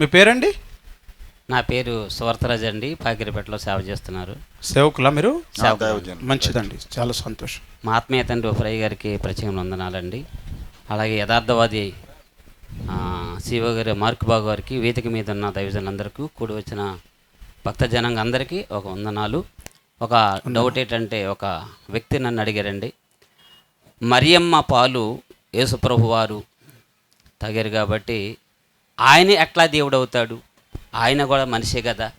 మీ పేరండి? నా పేరు సువర్తరాజ్ అండి పాకిరిపేటలో సేవ చేస్తున్నారు. సేవకులా మీరు. మంచిదండి చాలా సంతోషం. మా ఆత్మీయ తండ్రి ఫ్రై గారికి ప్రత్యేక వందనాలండి. అలాగే యథార్థవాది ఆ, శివ గారి మార్క్ బాబు గారికి వేదిక మీద ఉన్న దైవజనులందరికీ కూడి వచ్చిన భక్త జనాంగ అందరికీ ఒక వందనాలు. ఒక డౌట్ ఏంటంటే ఒక వ్యక్తి నన్ను అడిగారండి. మరియమ్మ పాలు యేసుప్రభు వారు తాగారు కాబట్టి ఆయన ఎట్లా దేవుడు అవుతాడు ఆయన కూడా మనిషే కదా.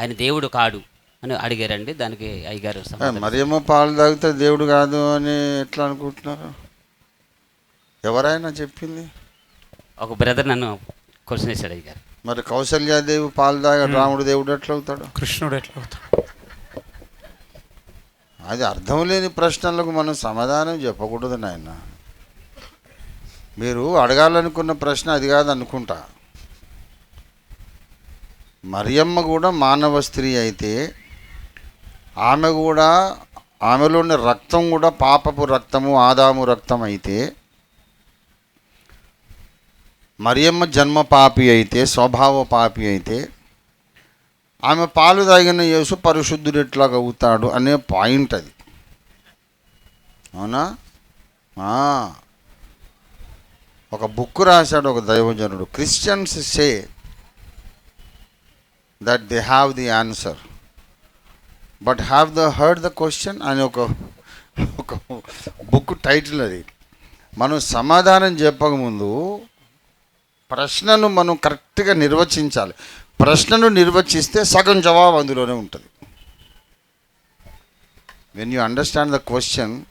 ఆయన దేవుడు కాడు అని అడిగారండి. దానికి అయ్యగారు మరియమ్మ పాలు తాగితే దేవుడు కాదు అని ఎట్లా అనుకుంటున్నారు? ఎవరైనా చెప్పింది? ఒక బ్రదర్ నన్ను క్వశ్చన్ వేశాడు అయ్యగారు. మరి కౌసల్యాదేవి పాలు తాగ రాముడు దేవుడు ఎట్లా అవుతాడు? కృష్ణుడు ఎట్లా అవుతాడు? అది అర్థం లేని ప్రశ్నలకు మనం సమాధానం చెప్పకూడదు నాయన. మీరు అడగాలనుకున్న ప్రశ్న అది కాదు అనుకుంటా మరియమ్మ కూడా మానవ స్త్రీ అయితే ఆమె కూడా ఆమెలోని రక్తం కూడా పాపపు రక్తము ఆదాము రక్తం అయితే మరియమ్మ జన్మ పాపి అయితే స్వభావ పాపి అయితే ఆమె పాలు తాగిన యేసు పరిశుద్ధుడు ఎట్లాగా అవుతాడు అనే పాయింట్ అది. అవునా? ఒక బుక్ రాశాడు ఒక దైవజనుడు. Christians say that they have the answer but have the heard the question అని ఒక ఒక బుక్ టైటిల్ అది. మనం సమాధానం చెప్పకముందు ప్రశ్నను మనం కరెక్ట్గా నిర్వచించాలి. ప్రశ్నను నిర్వచిస్తే సగం జవాబు అందులోనే ఉంటుంది. When you understand the question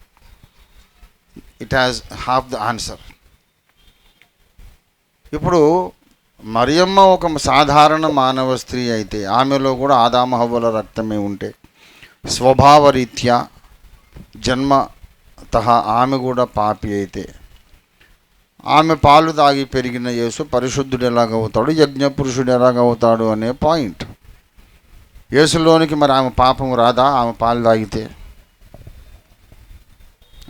it has half the answer ఇప్పుడు మరియమ్మ ఒక సాధారణ మానవ స్త్రీ అయితే ఆమెలో కూడా ఆదామహవ్వల రక్తమే ఉంటే స్వభావరీత్యా జన్మత ఆమె కూడా పాపి అయితే. ఆమె పాలు తాగి పెరిగిన యేసు పరిశుద్ధుడు ఎలాగవుతాడు యజ్ఞ పురుషుడు ఎలాగవుతాడు అనే పాయింట్. యేసులోనికి మరి ఆమె పాపం రాదా? ఆమె పాలు తాగితే?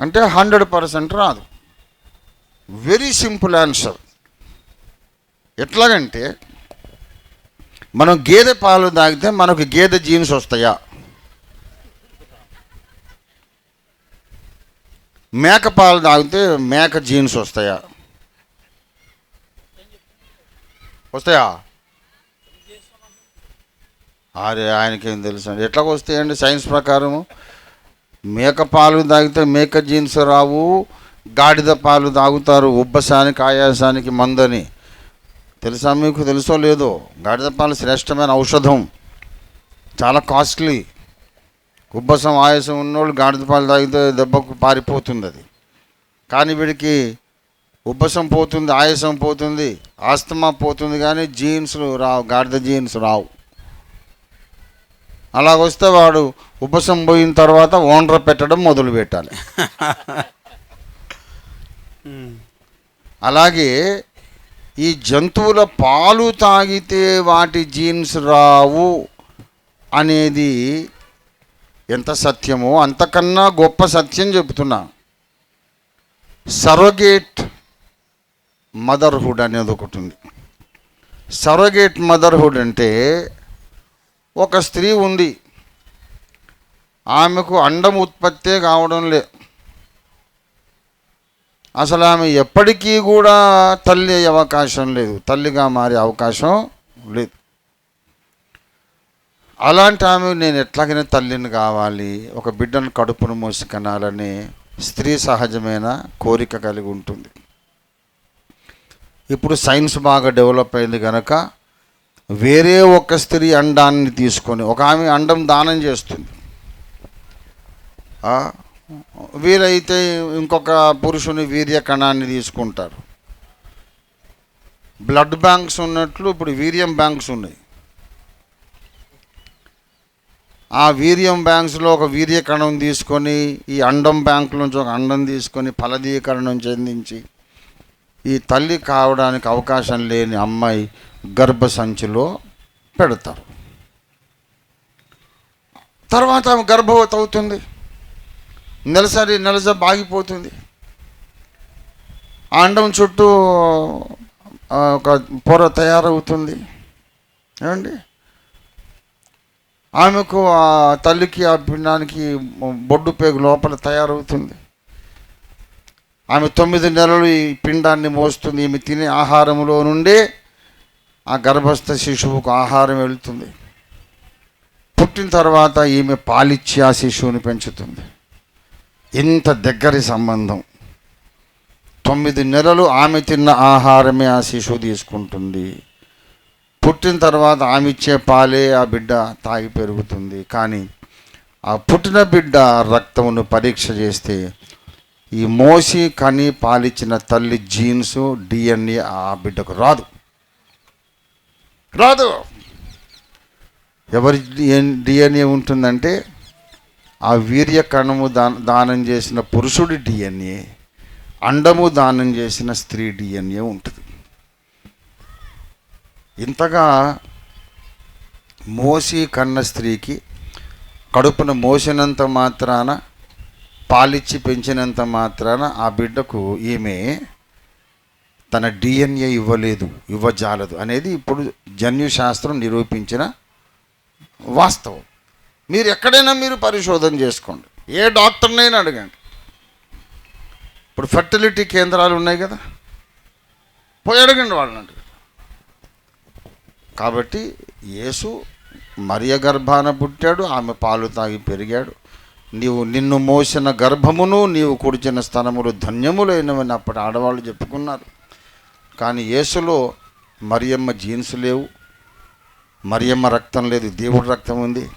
అంటే హండ్రెడ్ పర్సెంట్ రాదు. Very simple answer. ఎట్లాగంటే మనం గేదె పాలు తాగితే మనకు గేదె జీన్స్ వస్తాయా? మేక పాలు తాగితే మేక జీన్స్ వస్తాయా? వస్తాయా? అరే ఆయనకేం తెలుసు అండి. ఎట్లా వస్తాయండి సైన్స్ ప్రకారము. మేక పాలు తాగితే మేక జీన్స్ రావు గాడిద పాలు తాగుతారు ఉబ్బసానికి ఆయాసానికి మందని. తెలుసా మీకు? తెలుసో లేదో? గాడిద పాలు శ్రేష్టమైన ఔషధం. చాలా కాస్ట్లీ. ఉబ్బసం ఆయాసం ఉన్నోళ్ళు గాడిద పాలు తాగితే దెబ్బకు పారిపోతుంది అది కానీ వీడికి ఉబ్బసం పోతుంది ఆయాసం పోతుంది ఆస్తమా పోతుంది కానీ జీన్స్ రావు గాడిద జీన్స్ రావు. అలాగొస్తే వాడు ఉబ్బసం పోయిన తర్వాత ఓనర్ పెట్టడం మొదలు పెట్టాలి. అలాగే ఈ జంతువుల పాలు తాగితే వాటి జీన్స్ రావు అనేది ఎంత సత్యమో అంతకన్నా గొప్ప సత్యం చెబుతున్నా. సరోగేట్ మదర్హుడ్ అనేది ఒకటి ఉంది. సరోగేట్ మదర్హుడ్ అంటే ఒక స్త్రీ ఉంది. ఆమెకు అండం ఉత్పత్తే కావడం లేదు అసలు ఆమె ఎప్పటికీ కూడా తల్లి అయ్యే అవకాశం లేదు. తల్లిగా మారే అవకాశం లేదు. అలాంటి ఆమె నేను ఎట్లాగైనా తల్లిని కావాలి ఒక బిడ్డను కడుపును మోసి కనాలని స్త్రీ సహజమైన కోరిక కలిగి ఉంటుంది. ఇప్పుడు సైన్స్ బాగా డెవలప్ అయింది కనుక వేరే ఒక స్త్రీ అండాన్ని తీసుకొని ఒక ఆమె అండం దానం చేస్తుంది. వీరైతే ఇంకొక పురుషుని వీర్యకణాన్ని తీసుకుంటారు. బ్లడ్ బ్యాంక్స్ ఉన్నట్లు ఇప్పుడు వీర్యం బ్యాంక్స్ ఉన్నాయి. ఆ వీర్యం బ్యాంక్స్లో ఒక వీర్యకణం తీసుకొని ఈ అండం బ్యాంక్ నుంచి ఒక అండం తీసుకొని ఫలదీకరణం చెందించి ఈ తల్లి కావడానికి అవకాశం లేని అమ్మాయి గర్భసంచిలో పెడతారు. తర్వాత ఆమె గర్భవతి అవుతుంది. నెలసరి నెలసరి బాగిపోతుంది. ఆ అండం చుట్టూ ఒక పొర తయారవుతుంది. ఏమండి? ఆమెకు ఆ తల్లికి ఆ పిండానికి బొడ్డు పేగు లోపల తయారవుతుంది. ఆమె తొమ్మిది నెలలు ఈ పిండాన్ని మోస్తుంది. ఈమె తినే ఆహారంలో నుండి ఆ గర్భస్థ శిశువుకు ఆహారం వెళుతుంది. పుట్టిన తర్వాత ఈమె పాలిచ్చి ఆ శిశువుని పెంచుతుంది. ఇంత దగ్గరి సంబంధం. తొమ్మిది నెలలు ఆమె తిన్న ఆహారమే ఆ శిశువు తీసుకుంటుంది. పుట్టిన తర్వాత ఆమె ఇచ్చే పాలే ఆ బిడ్డ తాగి పెరుగుతుంది. కానీ ఆ పుట్టిన బిడ్డ రక్తమును పరీక్ష చేస్తే ఈ మోసి కని పాలిచ్చిన తల్లి జీన్స్ డిఎన్ఏ ఆ బిడ్డకు రాదు. రాదు. ఎవరి డిఎన్ఏ ఉంటుందంటే ఆ వీర్య కణము దానం చేసిన పురుషుడి డిఎన్ఏ అండము దానం చేసిన స్త్రీ డిఎన్ఏ ఉంటుంది. ఇంతగా మోసి కన్న స్త్రీకి కడుపున మోసినంత మాత్రాన పాలిచ్చి పెంచినంత మాత్రాన ఆ బిడ్డకు ఈమె తన డిఎన్ఏ ఇవ్వలేదు ఇవ్వజాలదు అనేది ఇప్పుడు జన్యుశాస్త్రం నిరూపించిన వాస్తవం. మీరు ఎక్కడైనా మీరు పరిశోధన చేసుకోండి. ఏ డాక్టర్నైనా అడగండి. ఇప్పుడు ఫర్టిలిటీ కేంద్రాలు ఉన్నాయి కదా. పోయి అడగండి వాళ్ళని అడగండి కాబట్టి యేసు మరియ గర్భాన పుట్టాడు ఆమె పాలు తాగి పెరిగాడు. నీవు నిన్ను మోసిన గర్భమును నీవు కుడిచిన స్థనములు ధన్యములైనవని అప్పటి ఆడవాళ్ళు చెప్పుకున్నారు. కానీ యేసులో మరియమ్మ జీన్స్ లేవు. మరియమ్మ రక్తం లేదు దేవుడి రక్తం ఉంది.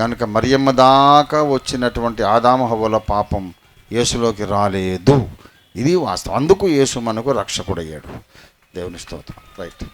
కనుక మరియమ్మ దాకా వచ్చినటువంటి ఆదామహవ్వల పాపం యేసులోకి రాలేదు. ఇది వాస్తవం. అందుకు యేసు మనకు రక్షకుడయ్యాడు. దేవుని స్తోత్రం. రైట్.